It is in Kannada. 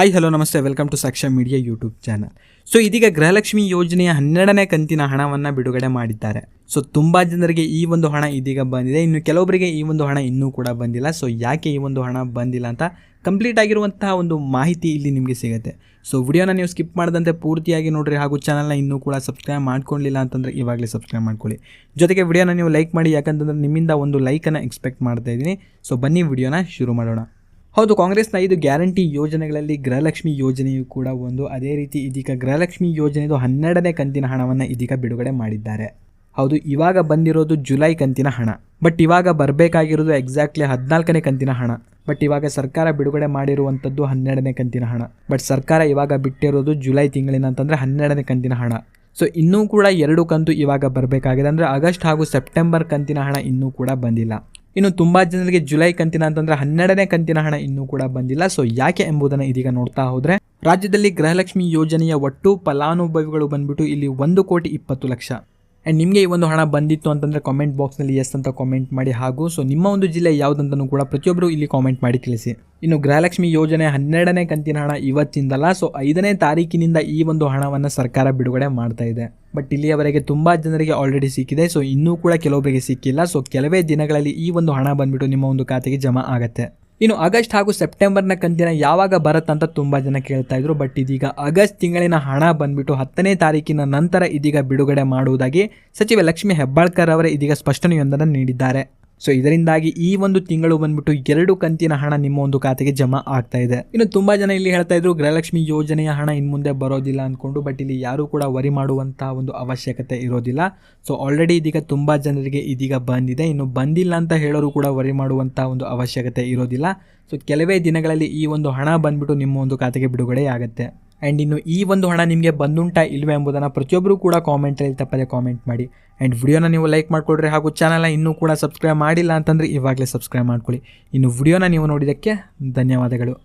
ಹಾಯ್ ಹಲೋ ನಮಸ್ತೆ. Welcome to Sakshya media YouTube channel so ಇದೀಗ ಗೃಹಲಕ್ಷ್ಮಿ ಯೋಜನೆಯ ಹನ್ನೆರಡನೇ ಕಂತಿನ ಹಣವನ್ನು ಬಿಡುಗಡೆ ಮಾಡಿದ್ದಾರೆ. ಸೊ ತುಂಬ ಜನರಿಗೆ ಈ ಒಂದು ಹಣ ಇದೀಗ ಬಂದಿದೆ. ಇನ್ನು ಕೆಲವೊಬ್ಬರಿಗೆ ಈ ಒಂದು ಹಣ ಇನ್ನೂ ಕೂಡ ಬಂದಿಲ್ಲ. ಸೊ ಯಾಕೆ ಈ ಒಂದು ಹಣ ಬಂದಿಲ್ಲ ಅಂತ ಕಂಪ್ಲೀಟ್ ಆಗಿರುವಂತಹ ಒಂದು ಮಾಹಿತಿ ಇಲ್ಲಿ ನಿಮಗೆ ಸಿಗುತ್ತೆ. ಸೊ ವಿಡಿಯೋನ ನೀವು ಸ್ಕಿಪ್ ಮಾಡದಂತೆ ಪೂರ್ತಿಯಾಗಿ ನೋಡ್ರಿ. ಹಾಗೂ ಚಾನಲ್ನ ಇನ್ನೂ ಕೂಡ ಸಬ್ಸ್ಕ್ರೈಬ್ ಮಾಡ್ಕೊಳ್ಳಿಲ್ಲ ಅಂತಂದರೆ ಇವಾಗಲೇ ಸಬ್ಸ್ಕ್ರೈಬ್ ಮಾಡ್ಕೊಳ್ಳಿ. ಜೊತೆಗೆ ವಿಡಿಯೋನ ನೀವು ಲೈಕ್ ಮಾಡಿ. ಯಾಕಂತಂದ್ರೆ ನಿಮ್ಮಿಂದ ಒಂದು ಲೈಕನ್ನು ಎಕ್ಸ್ಪೆಕ್ಟ್ ಮಾಡ್ತಾ ಇದ್ದೀನಿ. ಸೊ ಬನ್ನಿ ವಿಡಿಯೋನ ಶುರು ಮಾಡೋಣ. ಹೌದು, ಕಾಂಗ್ರೆಸ್ನ ಐದು ಗ್ಯಾರಂಟಿ ಯೋಜನೆಗಳಲ್ಲಿ ಗೃಹಲಕ್ಷ್ಮಿ ಯೋಜನೆಯು ಕೂಡ ಒಂದು. ಅದೇ ರೀತಿ ಇದೀಗ ಗೃಹಲಕ್ಷ್ಮಿ ಯೋಜನೆಯದು ಹನ್ನೆರಡನೇ ಕಂತಿನ ಹಣವನ್ನು ಇದೀಗ ಬಿಡುಗಡೆ ಮಾಡಿದ್ದಾರೆ. ಹೌದು, ಇವಾಗ ಬಂದಿರೋದು ಜುಲೈ ಕಂತಿನ ಹಣ. ಬಟ್ ಇವಾಗ ಬರಬೇಕಾಗಿರೋದು ಎಕ್ಸಾಕ್ಟ್ಲಿ ಹದಿನಾಲ್ಕನೇ ಕಂತಿನ ಹಣ. ಬಟ್ ಇವಾಗ ಸರ್ಕಾರ ಬಿಡುಗಡೆ ಮಾಡಿರುವಂಥದ್ದು ಹನ್ನೆರಡನೇ ಕಂತಿನ ಹಣ. ಬಟ್ ಸರ್ಕಾರ ಇವಾಗ ಬಿಟ್ಟಿರೋದು ಜುಲೈ ತಿಂಗಳಿನ ಅಂತಂದರೆ ಹನ್ನೆರಡನೇ ಕಂತಿನ ಹಣ. ಸೊ, ಇನ್ನೂ ಕೂಡ ಎರಡು ಕಂತು ಇವಾಗ ಬರಬೇಕಾಗಿದೆ. ಅಂದರೆ ಆಗಸ್ಟ್ ಹಾಗೂ ಸೆಪ್ಟೆಂಬರ್ ಕಂತಿನ ಹಣ ಇನ್ನೂ ಕೂಡ ಬಂದಿಲ್ಲ. ಇನ್ನು ತುಂಬ ಜನರಿಗೆ ಜುಲೈ ಕಂತಿನ ಅಂತಂದ್ರೆ ಹನ್ನೆರಡನೇ ಕಂತಿನ ಹಣ ಇನ್ನೂ ಕೂಡ ಬಂದಿಲ್ಲ. ಸೊ ಯಾಕೆ ಎಂಬುದನ್ನು ಇದೀಗ ನೋಡ್ತಾ ಹೋದ್ರೆ, ರಾಜ್ಯದಲ್ಲಿ ಗೃಹಲಕ್ಷ್ಮಿ ಯೋಜನೆಯ ಒಟ್ಟು ಫಲಾನುಭವಿಗಳು ಬಂದ್ಬಿಟ್ಟು ಇಲ್ಲಿ ಒಂದು ಕೋಟಿ ಇಪ್ಪತ್ತು ಲಕ್ಷ. ಆ್ಯಂಡ್ ನಿಮಗೆ ಈ ಒಂದು ಹಣ ಬಂದಿತ್ತು ಅಂತಂದರೆ ಕಾಮೆಂಟ್ ಬಾಕ್ಸ್ನಲ್ಲಿ ಎಸ್ ಅಂತ ಕಾಮೆಂಟ್ ಮಾಡಿ ಹಾಗೂ ಸೊ ನಿಮ್ಮ ಒಂದು ಜಿಲ್ಲೆ ಯಾವುದಂತನೂ ಕೂಡ ಪ್ರತಿಯೊಬ್ಬರು ಇಲ್ಲಿ ಕಾಮೆಂಟ್ ಮಾಡಿ ತಿಳಿಸಿ. ಇನ್ನು ಗೃಹಲಕ್ಷ್ಮಿ ಯೋಜನೆ ಹನ್ನೆರಡನೇ ಕಂತಿನ ಹಣ ಇವತ್ತಿಂದಲ್ಲ ಸೊ ಐದನೇ ತಾರೀಕಿನಿಂದ ಈ ಒಂದು ಹಣವನ್ನು ಸರ್ಕಾರ ಬಿಡುಗಡೆ ಮಾಡ್ತಾ ಇದೆ. ಬಟ್ ಇಲ್ಲಿಯವರೆಗೆ ತುಂಬ ಜನರಿಗೆ ಆಲ್ರೆಡಿ ಸಿಕ್ಕಿದೆ ಸೊ ಇನ್ನೂ ಕೂಡ ಕೆಲವೊಬ್ಬರಿಗೆ ಸಿಕ್ಕಿಲ್ಲ ಸೊ ಕೆಲವೇ ದಿನಗಳಲ್ಲಿ ಈ ಒಂದು ಹಣ ಬಂದ್ಬಿಟ್ಟು ನಿಮ್ಮ ಒಂದು ಖಾತೆಗೆ ಜಮಾ ಆಗುತ್ತೆ. ಇನ್ನು ಆಗಸ್ಟ್ ಹಾಗೂ ಸೆಪ್ಟೆಂಬರ್ನ ಕಂತಿನ ಯಾವಾಗ ಬರುತ್ತಂತ ತುಂಬ ಜನ ಕೇಳ್ತಾ ಇದ್ರು. ಬಟ್ ಇದೀಗ ಆಗಸ್ಟ್ ತಿಂಗಳಿನ ಹಣ ಬಂದ್ಬಿಟ್ಟು ಹತ್ತನೇ ತಾರೀಕಿನ ನಂತರ ಇದೀಗ ಬಿಡುಗಡೆ ಮಾಡುವುದಾಗಿ ಸಚಿವ ಲಕ್ಷ್ಮಿ ಹೆಬ್ಬಾಳ್ಕರ್ ಅವರೇ ಇದೀಗ ಸ್ಪಷ್ಟನೆಯೊಂದನ್ನು ನೀಡಿದ್ದಾರೆ. ಸೊ ಇದರಿಂದಾಗಿ ಈ ಒಂದು ತಿಂಗಳು ಬಂದ್ಬಿಟ್ಟು ಎರಡು ಕಂತಿನ ಹಣ ನಿಮ್ಮ ಒಂದು ಖಾತೆಗೆ ಜಮಾ ಆಗ್ತಾ ಇದೆ. ಇನ್ನು ತುಂಬಾ ಜನ ಇಲ್ಲಿ ಹೇಳ್ತಾ ಇದ್ರು, ಗೃಹಲಕ್ಷ್ಮಿ ಯೋಜನೆಯ ಹಣ ಇನ್ ಮುಂದೆ ಬರೋದಿಲ್ಲ ಅನ್ಕೊಂಡು ಬಟ್ ಇಲ್ಲಿ ಯಾರು ಕೂಡ ವರಿ ಮಾಡುವಂತಹ ಒಂದು ಅವಶ್ಯಕತೆ ಇರೋದಿಲ್ಲ. ಸೊ ಆಲ್ರೆಡಿ ಇದೀಗ ತುಂಬಾ ಜನರಿಗೆ ಇದೀಗ ಬಂದಿದೆ. ಇನ್ನು ಬಂದಿಲ್ಲ ಅಂತ ಹೇಳೋರು ಕೂಡ ವರಿ ಮಾಡುವಂತಹ ಒಂದು ಅವಶ್ಯಕತೆ ಇರೋದಿಲ್ಲ. ಸೊ ಕೆಲವೇ ದಿನಗಳಲ್ಲಿ ಈ ಒಂದು ಹಣ ಬಂದ್ಬಿಟ್ಟು ನಿಮ್ಮ ಒಂದು ಖಾತೆಗೆ ಬಿಡುಗಡೆ ಆಗುತ್ತೆ. ಆ್ಯಂಡ್ ಇನ್ನು ಈ ಒಂದು ಹಣ ನಿಮಗೆ ಬಂದುಂಟಾ ಇಲ್ವೇ ಎಂಬುದನ್ನು ಪ್ರತಿಯೊಬ್ಬರು ಕೂಡ ಕಾಮೆಂಟಲ್ಲಿ ತಪ್ಪದೆ ಕಾಮೆಂಟ್ ಮಾಡಿ. ಆ್ಯಂಡ್ ವಿಡಿಯೋನ ನೀವು ಲೈಕ್ ಮಾಡಿಕೊಡ್ರಿ ಹಾಗೂ ಚಾನಲ್ನ ಇನ್ನೂ ಕೂಡ ಸಬ್ಸ್ಕ್ರೈಬ್ ಮಾಡಿಲ್ಲ ಅಂತಂದರೆ ಇವಾಗಲೇ ಸಬ್ಸ್ಕ್ರೈಬ್ ಮಾಡ್ಕೊಳ್ಳಿ. ಇನ್ನು ವಿಡಿಯೋನ ನೀವು ನೋಡಿದ್ದಕ್ಕೆ ಧನ್ಯವಾದಗಳು.